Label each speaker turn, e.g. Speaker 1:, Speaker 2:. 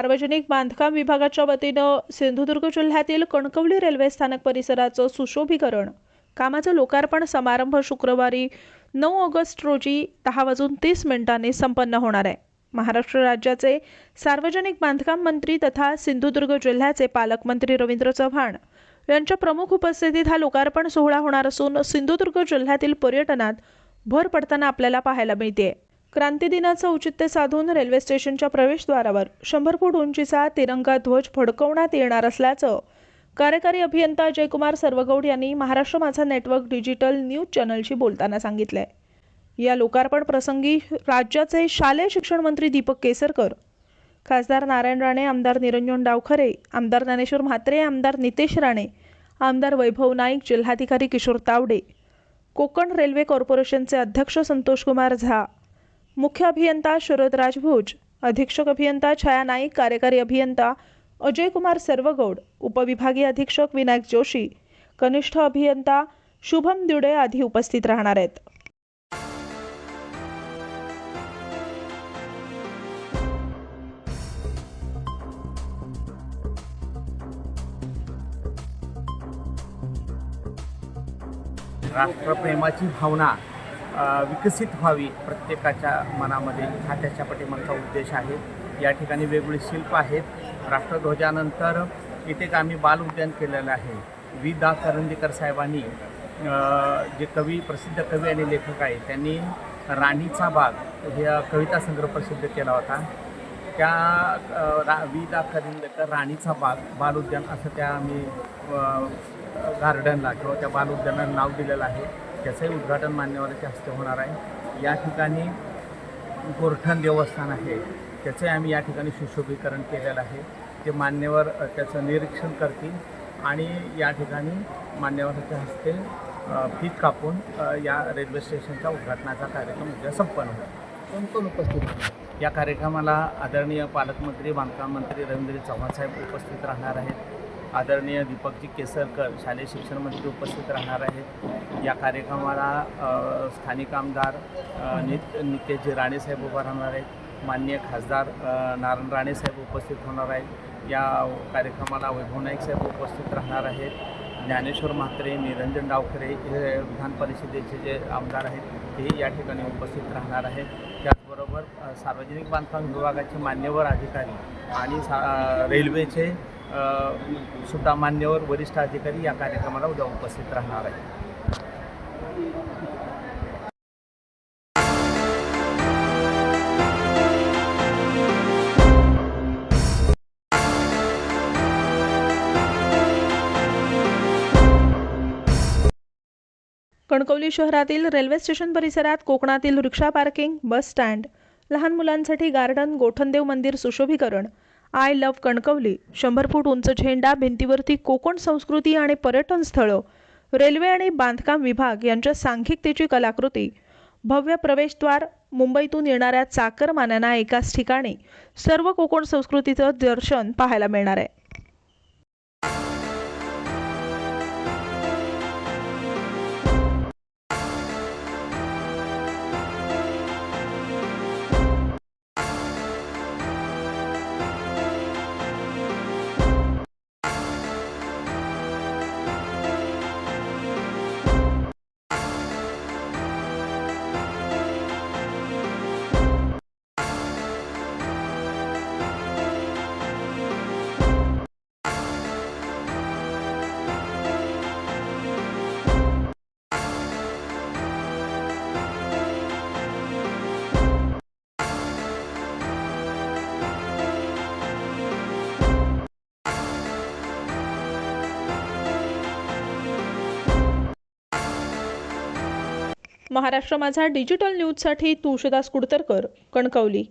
Speaker 1: सार्वजनिक बांधकाम विभागाच्या वतीनं सिंधुदुर्ग जिल्ह्यातील कणकवली रेल्वे स्थानक परिसराचं सुशोभीकरण. कामाचं लोकार्पण समारंभ शुक्रवारी नऊ ऑगस्ट रोजी दहा वाजून तीस मिनिटांनी संपन्न होणार आहे. महाराष्ट्र राज्याचे सार्वजनिक बांधकाम मंत्री तथा सिंधुदुर्ग जिल्ह्याचे पालकमंत्री रवींद्र चव्हाण यांच्या प्रमुख उपस्थितीत हा लोकार्पण सोहळा होणार असून सिंधुदुर्ग जिल्ह्यातील पर्यटनात भर पडताना आपल्याला पाहायला मिळते क्रांती दिनाचं औचित्य साधून रेल्वे स्टेशनच्या प्रवेशद्वारावर शंभर फूट उंचीचा तिरंगा ध्वज फडकवण्यात येणार असल्याचं कार्यकारी अभियंता जयकुमार सर्वगौड यांनी महाराष्ट्र माझा नेटवर्क डिजिटल न्यूज चॅनलशी बोलताना सांगितलंय. या लोकार्पण प्रसंगी राज्याचे शालेय शिक्षण मंत्री दीपक केसरकर खासदार नारायण राणे आमदार निरंजन डावखरे आमदार ज्ञानेश्वर म्हात्रे आमदार नितेश राणे आमदार वैभव नाईक जिल्हाधिकारी किशोर तावडे कोकण रेल्वे कॉर्पोरेशनचे अध्यक्ष संतोषकुमार झा मुख्य अभियंता शरद राजभोज अधीक्षक अभियंता छाया नाईक कार्यकारी अभियंता अजय कुमार सर्वगौड उपविभागीय अधीक्षक विनायक जोशी कनिष्ठ अभियंता शुभम दुडे आदी उपस्थित राहणार आहेत.
Speaker 2: राष्ट्रप्रेमाची भावना. विकसित व्हावी प्रत्येकाच्या मनामध्ये हा त्याच्या पाठीमागचा उद्देश आहे. या ठिकाणी वेगवेगळे शिल्प आहेत. राष्ट्रध्वजानंतर इथे एक आम्ही बाल उद्यान केलेलं आहे. वि दा. करंदीकर साहेबांनी जे कवी प्रसिद्ध कवी आणि लेखक आहेत त्यांनी राणीचा बाग हे कविता संग्रह प्रसिद्ध केला होता. त्या रा वि दा. करंदीकर राणीचा बाग बाल उद्यान असं त्या आम्ही गार्डनला किंवा त्या बाल उद्यानाला नाव दिलेलं आहे. त्याचंही उद्घाटन मान्यवराच्या हस्ते होणार आहे. या ठिकाणी गोरठण देवस्थान आहे. त्याचंही आम्ही या ठिकाणी सुशोभीकरण केलेलं आहे. ते मान्यवर त्याचं निरीक्षण करतील आणि या ठिकाणी मान्यवराच्या हस्ते फीत कापून या रेल्वे स्टेशनच्या उद्घाटनाचा कार्यक्रम उद्या संपन्न होईल.
Speaker 3: कोण कोण उपस्थित?
Speaker 2: या कार्यक्रमाला आदरणीय पालकमंत्री बांधकाम मंत्री रवींद्र चव्हाण साहेब उपस्थित राहणार आहेत. आदरणीय दीपकजी केसरकर शालेय शिक्षण मंत्री उपस्थित राहणार आहेत. या कार्यक्रमाला स्थानिक आमदार नित नितेशजी राणेसाहेब उभा राहणार आहेत. मान्य खासदार नारायण राणेसाहेब उपस्थित होणार आहेत. या कार्यक्रमाला वैभव नाईक साहेब उपस्थित राहणार आहेत. ज्ञानेश्वर म्हात्रे निरंजन डावखरे हे विधान परिषदेचे जे आमदार आहेत तेही या ठिकाणी उपस्थित राहणार आहेत. त्याचबरोबर सार्वजनिक बांधकाम विभागाचे मान्यवर अधिकारी आणि सा रेल्वेचे सुद्धा मान्यवर वरिष्ठ अधिकारी या कार्यक्रमाला उद्या उपस्थित राहणार आहेत.
Speaker 1: कणकवली शहरातील रेल्वे स्टेशन परिसरात कोकणातील रिक्षा पार्किंग बस स्टँड लहान मुलांसाठी गार्डन गोठणदेव मंदिर सुशोभीकरण आय लव्ह कणकवली शंभर फूट उंच झेंडा भिंतीवरती कोकण संस्कृती आणि पर्यटन स्थळं रेल्वे आणि बांधकाम विभाग यांच्या सांघिकतेची कलाकृती भव्य प्रवेशद्वार मुंबईतून येणाऱ्या चाकरमान्यांना एकाच ठिकाणी सर्व कोकण संस्कृतीचं दर्शन पाहायला मिळणार आहे. महाराष्ट्र माझा डिजिटल न्यूजसाठी तुळशीदास कुडतरकर कणकवली.